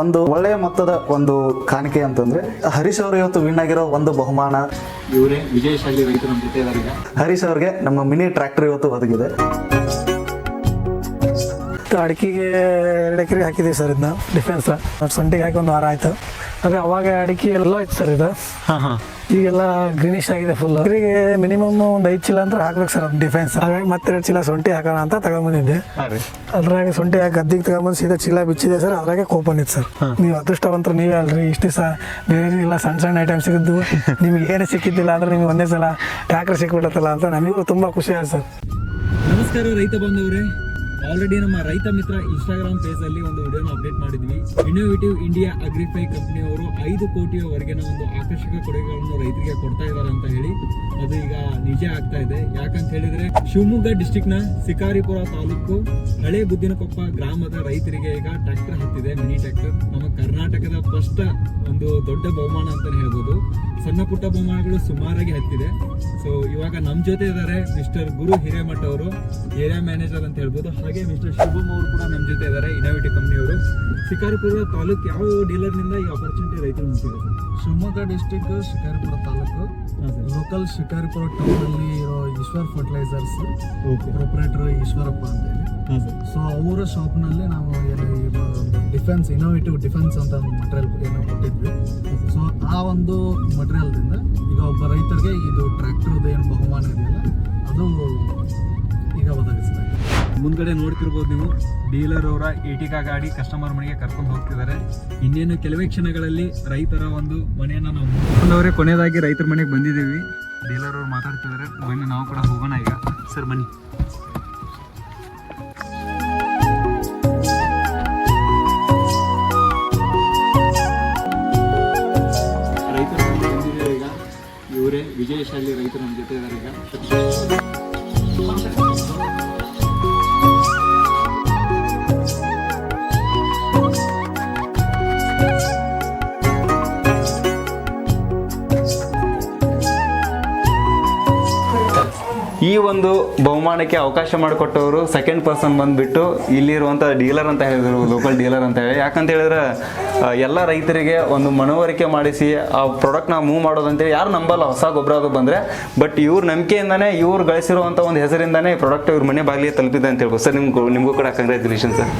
ಒಂದು ಒಳ್ಳೆಯ ಮೊತ್ತದ ಒಂದು ಕಾಣಿಕೆ ಅಂತಂದ್ರೆ ಹರೀಶ್ ಅವರು ಇವತ್ತು ವಿನ್ ಆಗಿರೋ ಒಂದು ಬಹುಮಾನ. ಇವರೇ ವಿಜಯಶಾಲಿ ರೈತರು ನಮ್ಮ ಜೊತೆ ಹರೀಶ್ ಅವ್ರಿಗೆ ನಮ್ಮ ಮಿನಿ ಟ್ರ್ಯಾಕ್ಟರ್ ಇವತ್ತು ಒದಗಿದೆ. ಅಡಿಕೆಗೆ ಎರಡು ಎಕರೆ ಹಾಕಿದ್ದೀವಿ ಸರ್ ಇದನ್ನ ಡಿಫೆನ್ಸ್ ಸೊಂಟಿಗೆ ಹಾಕಿ ಒಂದು ವಾರ ಆಯ್ತು. ಅದೇ ಅವಾಗ ಅಡಿಕೆ ಎಲ್ಲ ಇತ್ತು ಸರ್ ಇದು. ಹಾಂ ಹಾಂ. ಈಗೆಲ್ಲ ಗ್ರೀನಿಶ್ ಆಗಿದೆ ಫುಲ್ ಅವರಿಗೆ ಮಿನಿಮಮ್ ಒಂದು ಐದು ಚೀಲ ಅಂತ ಹಾಕ್ಬೇಕು ಸರ್ ಡಿಫೆನ್ಸ್ ಹಾಗಾಗಿ ಮತ್ತೆ ಎರಡು ಚೀಲ ಸೊಂಟಿ ಹಾಕೋಣ ಅಂತ ತಗೊಂಬಂದಿದ್ದೆ ಅದ್ರಾಗ ಸೊಂಟಿ ಹಾಕಿ ಗದ್ದಿಗೆ ತಗೊಂಬಂದು ಸೀದಾ ಚೀಲ ಬಿಚ್ಚಿದೆ ಸರ್ ಅದ್ರಾಗೆ ಕೋಪನ್ ಇತ್ತು ಸರ್. ನೀವು ಅದೃಷ್ಟವಂತರು ನೀವೇ ಅಲ್ರಿ ಇಷ್ಟು ಸಹ ಬೇರೆ ಎಲ್ಲ ಸಣ್ಣ ಸಣ್ಣ ಐಟಮ್ ಸಿಗಿದ್ದು ನಿಮ್ಗೆ ಏನು ಸಿಕ್ಕಿದ್ದಿಲ್ಲ ಅಂದ್ರೆ ನಿಮ್ಗೆ ಒಂದೇ ಸಲ ಟ್ಯಾಕ್ರ್ ಸಿಕ್ಬಿಡತ್ತಲ್ಲ ಅಂತ ನಮಗೂ ತುಂಬ ಖುಷಿ ಆಯ್ತು ಸರ್. ನಮಸ್ಕಾರ ರೈತ ಬಂಧುವರೇ. ಆಲ್ರೆಡಿ ನಮ್ಮ ರೈತ ಮಿತ್ರ ಇನ್ಸ್ಟಾಗ್ರಾಮ್ ಪೇಜ್ ಅಲ್ಲಿ ಒಂದು ವಿಡಿಯೋನ ಅಪ್ಡೇಟ್ ಮಾಡಿದ್ವಿ. ಇನ್ನೋವೇಟಿವ್ ಇಂಡಿಯಾ ಅಗ್ರಿಫೈ ಕಂಪನಿಯವರು ಐದು ಕೋಟಿಯವರೆಗಿನ ಒಂದು ಆಕರ್ಷಕ ಕೊಡುಗೆಗಳನ್ನು ರೈತರಿಗೆ ಕೊಡ್ತಾ ಇದ್ದಾರೆ ಅಂತ ಹೇಳಿ ಅದು ಈಗ ನಿಜ ಆಗ್ತಾ ಇದೆ. ಯಾಕಂತ ಹೇಳಿದ್ರೆ ಶಿವಮೊಗ್ಗ ಡಿಸ್ಟಿಕ್ನ ಶಿಕಾರಿಪುರ ತಾಲೂಕು ಹಳೆ ಬುದ್ದಿನಕೊಪ್ಪ ಗ್ರಾಮದ ರೈತರಿಗೆ ಈಗ ಟ್ರ್ಯಾಕ್ಟರ್ ಹತ್ತಿದೆ ಮಿನಿ ಟ್ರ್ಯಾಕ್ಟರ್ ನಮ್ಮ ಕರ್ನಾಟಕದ ಫಸ್ಟ್ ಒಂದು ದೊಡ್ಡ ಬಹುಮಾನ ಅಂತಾನೆ ಹೇಳ್ಬೋದು. ಸಣ್ಣ ಪುಟ್ಟ ಬಹುಮಾನಗಳು ಸುಮಾರಾಗಿ ಹತ್ತಿದೆ. ಸೊ ಇವಾಗ ನಮ್ಮ ಜೊತೆ ಇದ್ದಾರೆ ಮಿಸ್ಟರ್ ಗುರು ಹಿರೇಮಠ ಅವರು ಏರಿಯಾ ಮ್ಯಾನೇಜರ್ ಅಂತ ಹೇಳ್ಬೋದು. ಹಾಗೆ ಮಿಸ್ಟರ್ ಶುಭಮ್ ಅವರು ಕೂಡ ನಮ್ಮ ಜೊತೆ ಇದ್ದಾರೆ ಇನೋವೇಟಿವ್ ಕಂಪ್ನಿಯವರು ಶಿಕಾರಿಪುರ ತಾಲೂಕು ಯಾವ ಡೀಲರ್ನಿಂದ ಈ ಆಪರ್ಚುನಿಟಿ ರೈತರು ಮುಟ್ಟಿದೆ Shivamogga district Shikaripura taluk. Local Shikaripura town ಅಲ್ಲಿ ಇರೋ Ishwar fertilisers okay proprietor Eshwarappa ಅಂತ ಹೇಳಿ ಸೊ ಅವರ ಶಾಪ್ನಲ್ಲಿ ನಾವು ಡಿಫೆನ್ಸ್ ಇನೋವೇಟಿವ್ ಡಿಫೆನ್ಸ್ ಅಂತ ಒಂದು ಮಟೀರಿಯಲ್ ಏನೋ ಕೊಟ್ಟಿದ್ವಿ. ಸೊ ಆ ಒಂದು ಮಟೀರಿಯಲ್ದಿಂದ ಈಗ ಒಬ್ಬ ರೈತರಿಗೆ ಇದು ಟ್ರ್ಯಾಕ್ಟರ್ದು ಏನು ಬಹುಮಾನ ಇದೆಯಲ್ಲ ಅದು ಮುಂದ್ಗಡೆ ನೋಡ್ತಿರ್ಬೋದು ನೀವು. ಡೀಲರ್ ಅವರ ಏಟಿಕಾ ಗಾಡಿ ಕಸ್ಟಮರ್ ಮನೆಗೆ ಕರ್ಕೊಂಡು ಹೋಗ್ತಿದ್ದಾರೆ. ಇನ್ನೇನು ಕೆಲವೇ ಕ್ಷಣಗಳಲ್ಲಿ ರೈತರ ಒಂದು ಮನೆಯನ್ನು ನಾವು ಮುಗಿಸ್ಕೊಂಡವರೇ ಕೊನೆಯದಾಗಿ ರೈತರ ಮನೆಗೆ ಬಂದಿದ್ದೀವಿ. ಡೀಲರ್ ಅವರು ಮಾತಾಡ್ತಿದ್ದಾರೆ. ಬನ್ನಿ, ನಾವು ಕೂಡ ಹೋಗೋಣ ಈಗ. ಸರ್, ಬನ್ನಿ. ರೈತರ ಬಂದಿದ್ದಾರೆ ಈಗ. ಇವರೇ ವಿಜಯಶಾಲಿ ರೈತರು ನಮ್ಮ ಜೊತೆ ಇದ್ದಾರೆ ಈಗ. ಈ ಒಂದು ಬಹುಮಾನಕ್ಕೆ ಅವಕಾಶ ಮಾಡಿಕೊಟ್ಟವರು ಸೆಕೆಂಡ್ ಪರ್ಸನ್ ಬಂದ್ಬಿಟ್ಟು ಇಲ್ಲಿರುವಂಥ ಡೀಲರ್ ಅಂತ ಹೇಳಿದ್ರು ಲೋಕಲ್ ಡೀಲರ್ ಅಂತ ಹೇಳಿ. ಯಾಕಂತ ಹೇಳಿದ್ರೆ ಎಲ್ಲ ರೈತರಿಗೆ ಒಂದು ಮನವರಿಕೆ ಮಾಡಿಸಿ ಆ ಪ್ರಾಡಕ್ಟ್ನ ಮೂವ್ ಮಾಡೋದಂತೇಳಿ ಯಾರು ನಂಬಲ್ಲ, ಹೊಸ ಗೊಬ್ಬರ ಅದು ಬಂದರೆ. ಬಟ್ ಇವ್ರ ನಂಬಿಕೆಯಿಂದಾನೇ, ಇವ್ರು ಗಳಿಸಿರುವಂಥ ಒಂದು ಹೆಸರಿಂದಾನೇ ಪ್ರಾಡಕ್ಟ್ ಇವ್ರ ಮನೆ ಬಾಗಿಲಿಗೆ ತಲುಪಿದೆ ಅಂತ ಹೇಳ್ಬೋದು. ಸರ್, ನಿಮ್ಗೆ, ನಿಮಗೂ ಕೂಡ ಕಂಗ್ರ್ಯಾಚುಲೇಷನ್ ಸರ್.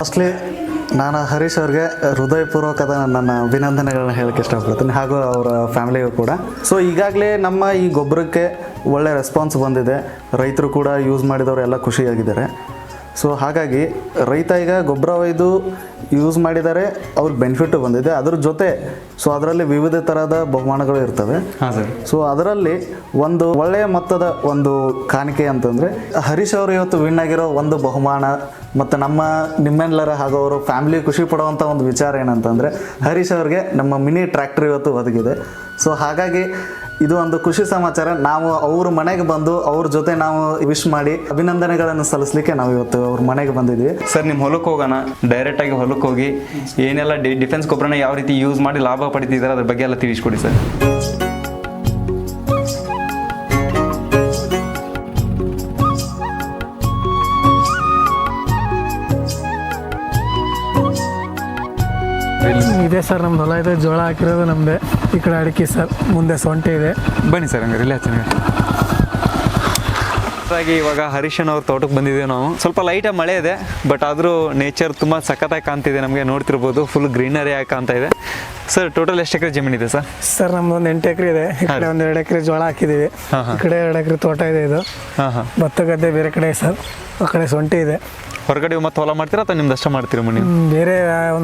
ಫಸ್ಟ್ಲಿ ನಾನು ಹರೀಶ್ ಅವ್ರಿಗೆ ಹೃದಯಪೂರ್ವಕದ ನನ್ನ ಅಭಿನಂದನೆಗಳನ್ನ ಹೇಳಕ್ಕೆ ಇಷ್ಟಪಡ್ತೀನಿ ಹಾಗೂ ಅವರ ಫ್ಯಾಮಿಲಿಗೂ ಕೂಡ. ಸೊ ಈಗಾಗಲೇ ನಮ್ಮ ಈ ಗೊಬ್ಬರಕ್ಕೆ ಒಳ್ಳೆ ರೆಸ್ಪಾನ್ಸ್ ಬಂದಿದೆ. ರೈತರು ಕೂಡ ಯೂಸ್ ಮಾಡಿದವರು ಎಲ್ಲ ಖುಷಿಯಾಗಿದ್ದಾರೆ. ಸೊ ಹಾಗಾಗಿ ರೈತ ಈಗ ಗೊಬ್ಬರ ಒಯ್ದು ಯೂಸ್ ಮಾಡಿದರೆ ಅವ್ರಿಗೆ ಬೆನಿಫಿಟ್ ಬಂದಿದೆ. ಅದ್ರ ಜೊತೆ ಸೊ ಅದರಲ್ಲಿ ವಿವಿಧ ಥರದ ಬಹುಮಾನಗಳು ಇರ್ತವೆ. ಹಾಂ ಸರ್. ಸೊ ಅದರಲ್ಲಿ ಒಂದು ಒಳ್ಳೆಯ ಮೊತ್ತದ ಒಂದು ಕಾಣಿಕೆ ಅಂತಂದರೆ ಹರೀಶ್ ಅವರು ಇವತ್ತು ವಿನ್ ಆಗಿರೋ ಒಂದು ಬಹುಮಾನ ಮತ್ತು ನಮ್ಮ ನಿಮ್ಮೆಲ್ಲರ ಹಾಗೂ ಅವರು ಫ್ಯಾಮಿಲಿ ಖುಷಿ ಪಡುವಂಥ ಒಂದು ವಿಚಾರ ಏನಂತಂದರೆ ಹರೀಶ್ ಅವ್ರಿಗೆ ನಮ್ಮ ಮಿನಿ ಟ್ರ್ಯಾಕ್ಟರ್ ಇವತ್ತು ಒದಗಿದೆ. ಸೊ ಹಾಗಾಗಿ ಇದು ಒಂದು ಖುಷಿ ಸಮಾಚಾರ. ನಾವು ಅವ್ರ ಮನೆಗೆ ಬಂದು ಅವ್ರ ಜೊತೆ ನಾವು ವಿಶ್ ಮಾಡಿ ಅಭಿನಂದನೆಗಳನ್ನು ಸಲ್ಲಿಸಲಿಕ್ಕೆ ನಾವು ಇವತ್ತು ಅವ್ರ ಮನೆಗೆ ಬಂದಿದ್ವಿ. ಸರ್ ನಿಮ್ಮ ಹೊಲಕ್ಕೆ ಹೋಗೋಣ. ಡೈರೆಕ್ಟಾಗಿ ಹೊಲಕ್ಕೆ ಹೋಗಿ ಏನೆಲ್ಲ ಡಿಫೆನ್ಸ್ ಗೊಬ್ಬರನ ಯಾವ ರೀತಿ ಯೂಸ್ ಮಾಡಿ ಲಾಭ ಪಡಿತಿದ್ದಾರೆ ಅದ್ರ ಬಗ್ಗೆ ಎಲ್ಲ ತಿಳಿಸ್ಕೊಡಿ ಸರ್ ಇದೆ ಸರ್ ನಮ್ದು ಹೊಲ ಇದೆ ಜೋಳ ಹಾಕಿರೋದು ನಮ್ಮದೇ ಈ ಕಡೆ ಅಡಿಕೆ ಸರ್ ಮುಂದೆ ಸೊಂಟೆ ಇದೆ. ಬನ್ನಿ ಸರ್ ಹಂಗಾರೆ ಇಲ್ಲೇ ಹಚ್ಚಿ ಹಾಗಾಗಿ ಇವಾಗ ಹರೀಶನ್ ಅವ್ರ ತೋಟಕ್ಕೆ ಬಂದಿದ್ದೇವೆ ನಾವು. ಸ್ವಲ್ಪ ಲೈಟಾಗಿ ಮಳೆ ಇದೆ ಬಟ್ ಆದರೂ ನೇಚರ್ ತುಂಬ ಸಖತ್ತಾಗಿ ಕಾಣ್ತಿದೆ ನಮಗೆ ನೋಡ್ತಿರ್ಬೋದು. ಫುಲ್ ಗ್ರೀನರಿ ಆಗಿ ಕಾಣ್ತಾ ಇದೆ. ಸರ್ ಟೋಟಲ್ ಎಷ್ಟು ಎಕರೆ ಇದೆ ಸರ್ ಸರ್ ನಮ್ದು ಒಂದು ಎಂಟು ಎಕರೆ ಇದೆ. ಈ ಕಡೆ ಒಂದು ಎರಡು ಎಕರೆ ಜೋಳ ಹಾಕಿದ್ದೀವಿ. ಈ ಕಡೆ ಎರಡು ಎಕರೆ ತೋಟ ಇದೆ ಇದು. ಹಾಂ ಹಾಂ. ಭತ್ತ ಗದ್ದೆ ಬೇರೆ ಕಡೆ ಸರ್ ಆ ಕಡೆ ಸೊಂಟೆ ಇದೆ. ಹೊರಗಡೆ ಮತ್ತೆ ಹೊಲ ಮಾಡ್ತೀರಾ ಅಥವಾ ನಿಮ್ದು ಅಷ್ಟೇ ಮಾಡ್ತೀರಾ ಮನೆ? ಬೇರೆ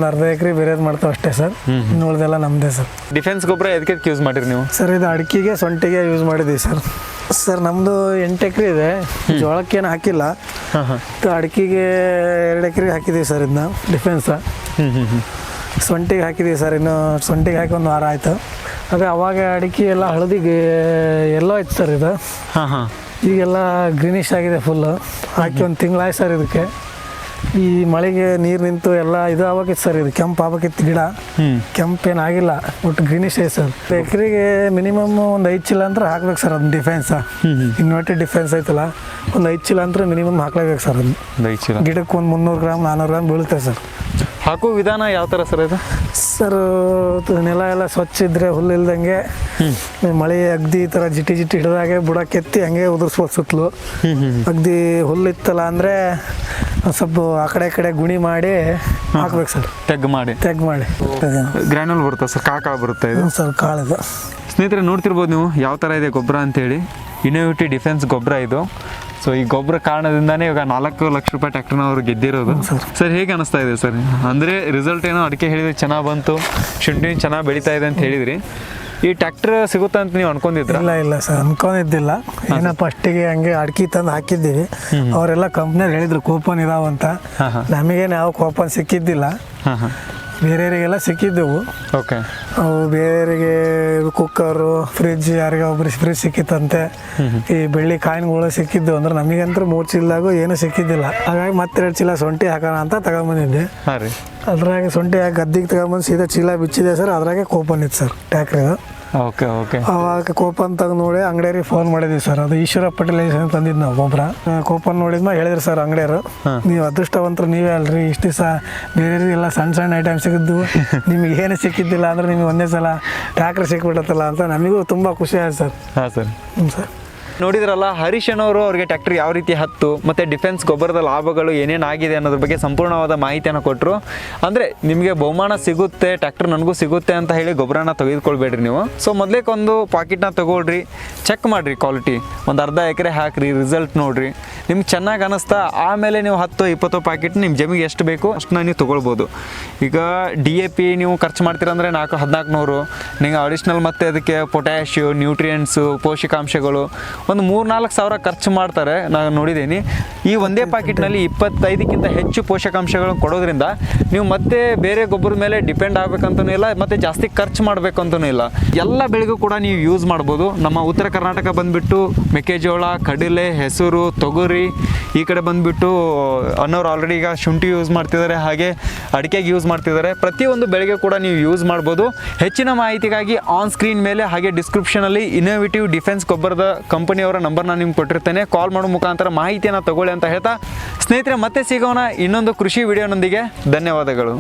ಒಂದು ಅರ್ಧ ಎಕರೆ ಬೇರೆದು ಮಾಡ್ತಾವೆ ಅಷ್ಟೇ ಸರ್. ಇನ್ನು ಉಳ್ದೆಲ್ಲ ನಮ್ಮದೇ ಸರ್. ಡಿಫೆನ್ಸ್ ಗೊಬ್ಬರ ಎದಕ್ಕೆ ಯೂಸ್ ಮಾಡಿರಿ ನೀವು? ಸರ್ ಇದು ಅಡಿಕೆಗೆ ಸೊಂಟಿಗೆ ಯೂಸ್ ಮಾಡಿದ್ದೀವಿ ಸರ್. ಸರ್ ನಮ್ಮದು ಎಂಟು ಎಕರೆ ಇದೆ. ಜೋಳಕ್ಕೇನು ಹಾಕಿಲ್ಲ. ಅಡಿಕೆಗೆ ಎರಡು ಎಕರೆಗೆ ಹಾಕಿದ್ದೀವಿ ಸರ್ ಇದನ್ನ ಡಿಫೆನ್ಸ್ ಸೊಂಟಿಗೆ ಹಾಕಿದ್ದೀವಿ ಸರ್ ಇನ್ನು ಸೊಂಟಿಗೆ ಹಾಕಿ ಒಂದು ವಾರ ಆಯಿತು. ಅದೇ ಅವಾಗ ಅಡಿಕೆ ಎಲ್ಲ ಹಳದಿಗೆ ಎಲ್ಲೋ ಆಯ್ತು ಸರ್ ಇದು. ಈಗೆಲ್ಲ ಗ್ರೀನಿಶ್ ಆಗಿದೆ ಫುಲ್ಲು ಹಾಕಿ ಒಂದು ತಿಂಗಳಾಯ್ತು ಸರ್ ಇದಕ್ಕೆ. ಈ ಮಳೆಗೆ ನೀರು ನಿಂತು ಎಲ್ಲ ಇದು ಆಗ್ಬೇಕಿತ್ತು ಸರ್ ಇದು ಕೆಂಪು ಆಗ್ಬೇಕಿತ್ತು ಗಿಡ. ಕೆಂಪೇನಾಗಿಲ್ಲ ಒಟ್ಟು ಗ್ರೀನಿಶ್ ಐತೆ ಸರ್. ಎಕರೆಗೆ ಮಿನಿಮಮ್ ಒಂದು ಐದು ಚೀಲ ಅಂದ್ರೆ ಹಾಕ್ಬೇಕು ಸರ್ ಅದನ್ನ ಡಿಫೆನ್ಸ್ ಇನ್ವರ್ಟೆಡ್ ಡಿಫೆನ್ಸ್ ಐತಲ್ಲ ಒಂದು ಐದು ಚೀಲ ಅಂದ್ರೆ ಮಿನಿಮಮ್ ಹಾಕ್ಲೇಬೇಕು ಸರ್ ಅದನ್ನ. ಗಿಡಕ್ಕೆ ಒಂದು ಮುನ್ನೂರು ಗ್ರಾಮ್ ನಾನ್ನೂರು ಗ್ರಾಮ್ ಬೀಳುತ್ತೆ ಸರ್. ಹಾಕೋ ವಿಧಾನ ಯಾವ ಥರ ಸರ್ ಇದು? ಸರ್ ನೆಲ ಎಲ್ಲ ಸ್ವಚ್ಛ ಇದ್ರೆ ಹುಲ್ಲು ಇಲ್ದಂಗೆ ಮಳೆ ಅಗ್ದಿ ಈ ಥರ ಜಿಟಿ ಜಿಟಿ ಹಿಡಿದಾಗೆ ಬುಡಕ್ಕೆತ್ತಿ ಕೆತ್ತಿ ಹಂಗೆ ಉದುರ್ಸ್ಬೋದು ಸುತ್ತಲೂ. ಅಗ್ದಿ ಹುಲ್ಲು ಇತ್ತಲ್ಲ ಅಂದರೆ ಸ್ವಲ್ಪ ಆ ಕಡೆ ಕಡೆ ಗುಣಿ ಮಾಡಿ ಹಾಕ್ಬೇಕು ಸರ್. ತೆಗ್ ಮಾಡಿ. ತೆಗ್ ಮಾಡಿ. ಗ್ರ್ಯಾನುಲ್ ಬರುತ್ತೆ ಸರ್? ಕಾಕಾಳು ಬರುತ್ತೆ ಇದು? ಸರ್ ಕಾಳಿದು ಸ್ನೇಹಿತರೆ ನೋಡ್ತಿರ್ಬೋದು ನೀವು ಯಾವ ಥರ ಇದೆ ಗೊಬ್ಬರ ಅಂತೇಳಿ. ಇನೋವೇಟಿವ್ ಡಿಫೆನ್ಸ್ ಗೊಬ್ಬರ ಇದು. ಸೊ ಈ ಗೊಬ್ಬರ ಕಾರಣದಿಂದಾನೇ ಇವಾಗ ನಾಲ್ಕು ಲಕ್ಷ ರೂಪಾಯಿ ಟ್ಯಾಕ್ಟರ್ನ ಅವ್ರು ಗೆದ್ದಿರೋದು. ಸರ್. ಹೇಗೆ ಅನಿಸ್ತಾ ಇದೆ ಸರ್? ಅಂದರೆ ರಿಸಲ್ಟ್ ಏನೋ ಅಡಿಕೆ ಹೇಳಿದ್ರೆ ಚೆನ್ನಾಗಿ ಬಂತು ಶುಂಠಿ ಚೆನ್ನಾಗಿ ಬೆಳೀತಾ ಇದೆ ಅಂತ ಹೇಳಿದ್ರಿ. ಈ ಟ್ರ್ಯಾಕ್ಟರ್ ಸಿಗುತ್ತೆ ಅಂತ ನೀವು ಅನ್ಕೊಂಡಿದ್ರ ಇಲ್ಲ ಇಲ್ಲ ಸರ್ ಅನ್ಕೊಂಡಿದ್ದಿಲ್ಲ. ಏನ ಫಸ್ಟಿಗೆ ಹಂಗೆ ಅಡ್ಕಿ ತಂದು ಹಾಕಿದ್ದೀವಿ. ಅವರೆಲ್ಲ ಕಂಪ್ನಿಯಲ್ಲಿ ಹೇಳಿದ್ರು ಕೂಪನ್ ಇದಾವಂತ. ನಮಗೇನು ಯಾವ ಕೂಪನ್ ಸಿಕ್ಕಿದ್ದಿಲ್ಲ. ಬೇರೆಯವರಿಗೆಲ್ಲ ಸಿಕ್ಕಿದ್ದೆವು. ಓಕೆ ಅವು ಬೇರೆಯವರಿಗೆ ಕುಕ್ಕರು ಫ್ರಿಜ್ ಯಾರಿಗೆ ಒಬ್ರಿಗೆ ಫ್ರಿಜ್ ಸಿಕ್ಕಿತ್ತಂತೆ. ಈ ಬೆಳ್ಳಿ ಕಾಯಿನ್ಗಳು ಸಿಕ್ಕಿದ್ದು ಅಂದ್ರೆ ನಮಗಂತೂ ಮೂರು ಚೀಲದಾಗೂ ಏನೂ ಸಿಕ್ಕಿದ್ದಿಲ್ಲ. ಹಾಗಾಗಿ ಮತ್ತೆ ಎರಡು ಚೀಲ ಸೊಂಟಿ ಹಾಕೋಣ ಅಂತ ತಗೊಂಬಂದಿದ್ದೆ. ಹಾಂ ರೀ. ಅದ್ರಾಗೆ ಸೊಂಟಿ ಹಾಕಿ ಗದ್ದಿಗೆ ತಗೊಂಬಂದು ಸೀದಾ ಚೀಲ ಬಿಚ್ಚಿದೆ ಸರ್ ಅದ್ರಾಗೆ ಕೂಪನ್ ಇತ್ತು ಸರ್ ಟ್ಯಾಕ್ರಿದು ಓಕೆ ಓಕೆ. ಅವಾಗ ಕೂಪನ್ ತಗ ನೋಡಿ ಅಂಗಡಿಯವ್ರಿಗೆ ಫೋನ್ ಮಾಡಿದ್ವಿ ಸರ್. ಅದು ಈಶ್ವರ ಫರ್ಟಿಲೈಸೇಷನ್ ತಂದಿದ್ದು ನಾವು ಗೊಬ್ಬರ ಕೂಪನ್ ನೋಡಿದ್ಮೇಲೆ ಹೇಳಿದ್ರು ಸರ್ ಅಂಗಡಿಯವರು ನೀವು ಅದೃಷ್ಟವಂತರು ನೀವೇ ಅಲ್ರಿ. ಇಷ್ಟು ದಿವಸ ಬೇರೆಯವರಿಗೆಲ್ಲ ಸಣ್ಣ ಸಣ್ಣ ಐಟಮ್ ಸಿಗಿದ್ದು ನಿಮಗೆ ಏನು ಸಿಕ್ಕಿದ್ದಿಲ್ಲ ಅಂದ್ರೆ ನಿಮ್ಗೆ ಒಂದೇ ಸಲ ಟ್ಯಾಕ್ರ್ ಸಿಕ್ಬಿಡತ್ತಲ್ಲ ಅಂತ ನಮಗೂ ತುಂಬ ಖುಷಿ ಆಯ್ತು ಸರ್. ಹಾಂ ಸರ್. ಹ್ಞೂ ಸರ್. ನೋಡಿದ್ರಲ್ಲ, ಹರೀಶ್ ಅನ್ನೋರು ಅವ್ರಿಗೆ ಟ್ರ್ಯಾಕ್ಟರ್ ಯಾವ ರೀತಿ ಹತ್ತು, ಮತ್ತು ಡಿಫೆನ್ಸ್ ಗೊಬ್ಬರದ ಲಾಭಗಳು ಏನೇನು ಆಗಿದೆ ಅನ್ನೋದ್ರ ಬಗ್ಗೆ ಸಂಪೂರ್ಣವಾದ ಮಾಹಿತಿಯನ್ನು ಕೊಟ್ಟರು ಅಂದರೆ ನಿಮಗೆ ಬಹುಮಾನ ಸಿಗುತ್ತೆ, ಟ್ರ್ಯಾಕ್ಟರ್ ನನಗೂ ಸಿಗುತ್ತೆ ಅಂತ ಹೇಳಿ ಗೊಬ್ಬರನ ತೆಗೆದುಕೊಳ್ಬೇಡ್ರಿ ನೀವು. ಸೊ ಮೊದಲೇಕೊಂದು ಪಾಕೆಟ್ನ ತಗೊಳ್ರಿ ಚೆಕ್ ಮಾಡಿರಿ ಕ್ವಾಲಿಟಿ ಒಂದು ಅರ್ಧ ಎಕರೆ ಹಾಕ್ರಿ ರಿಸಲ್ಟ್ ನೋಡಿರಿ. ನಿಮ್ಗೆ ಚೆನ್ನಾಗಿ ಅನ್ನಿಸ್ತಾ ಆಮೇಲೆ ನೀವು ಹತ್ತು, ಇಪ್ಪತ್ತು ಪ್ಯಾಕೆಟ್ ನಿಮ್ಮ ಜಮಿಗೆ ಎಷ್ಟು ಬೇಕು, ಅಷ್ಟನ್ನ ನೀವು ತೊಗೊಳ್ಬೋದು. ಈಗ ಡಿ ಎ ಪಿ ನೀವು ಖರ್ಚು ಮಾಡ್ತೀರಂದರೆ ನಾಲ್ಕು ಹದಿನಾಲ್ಕು ನೂರು ನಿಮ್ಗೆ ಅಡಿಷ್ನಲ್ ಮತ್ತೆ ಅದಕ್ಕೆ ಪೊಟ್ಯಾಶಿಯು ನ್ಯೂಟ್ರಿಯೆಂಟ್ಸು ಪೋಷಕಾಂಶಗಳು ಒಂದು ಮೂರು ನಾಲ್ಕು ಸಾವಿರ ಖರ್ಚು ಮಾಡ್ತಾರೆ. ನಾನು ನೋಡಿದ್ದೀನಿ. ಈ ಒಂದೇ ಪ್ಯಾಕೆಟ್ನಲ್ಲಿ ಇಪ್ಪತ್ತೈದಕ್ಕಿಂತ ಹೆಚ್ಚು ಪೋಷಕಾಂಶಗಳನ್ನು ಕೊಡೋದ್ರಿಂದ ನೀವು ಮತ್ತೆ ಬೇರೆ ಗೊಬ್ಬರದ ಮೇಲೆ ಡಿಪೆಂಡ್ ಆಗಬೇಕಂತೂ ಇಲ್ಲ, ಮತ್ತು ಜಾಸ್ತಿ ಖರ್ಚು ಮಾಡಬೇಕಂತನೂ ಇಲ್ಲ. ಎಲ್ಲ ಬೆಳೆಗೂ ಕೂಡ ನೀವು ಯೂಸ್ ಮಾಡ್ಬೋದು. ನಮ್ಮ ಉತ್ತರ ಕರ್ನಾಟಕ ಬಂದುಬಿಟ್ಟು ಮೆಕ್ಕೆಜೋಳ, ಕಡಲೆ, ಹೆಸರು, ತೊಗರಿ ಈ ಕಡೆ ಬಂದುಬಿಟ್ಟು, ಅನ್ನೋರು ಆಲ್ರೆಡಿ ಈಗ ಶುಂಠಿ ಯೂಸ್ ಮಾಡ್ತಿದ್ದಾರೆ, ಹಾಗೆ ಅಡಿಕೆಗೆ ಯೂಸ್ ಮಾಡ್ತಿದ್ದಾರೆ. ಪ್ರತಿಯೊಂದು ಬೆಳೆಗೆ ಕೂಡ ನೀವು ಯೂಸ್ ಮಾಡ್ಬೋದು. ಹೆಚ್ಚಿನ ಮಾಹಿತಿಗಾಗಿ ಆನ್ ಸ್ಕ್ರೀನ್ ಮೇಲೆ, ಹಾಗೆ ಡಿಸ್ಕ್ರಿಪ್ಷನಲ್ಲಿ ಇನ್ನೋವೇಟಿವ್ ಡಿಫೆನ್ಸ್ ಗೊಬ್ಬರದ ಕಂಪನಿಯವರ ನಂಬರ್ನ ನಿಮ್ಗೆ ಕೊಟ್ಟಿರ್ತೇನೆ. ಕಾಲ್ ಮಾಡೋ ಮುಖಾಂತರ ಮಾಹಿತಿಯನ್ನು ತಗೊಳ್ಳಿ ಅಂತ ಹೇಳ್ತಾ. ಸ್ನೇಹಿತರೆ, ಮತ್ತೆ ಸಿಗೋಣ ಇನ್ನೊಂದು ಕೃಷಿ ವಿಡಿಯೋನೊಂದಿಗೆ. ಧನ್ಯವಾದಗಳು.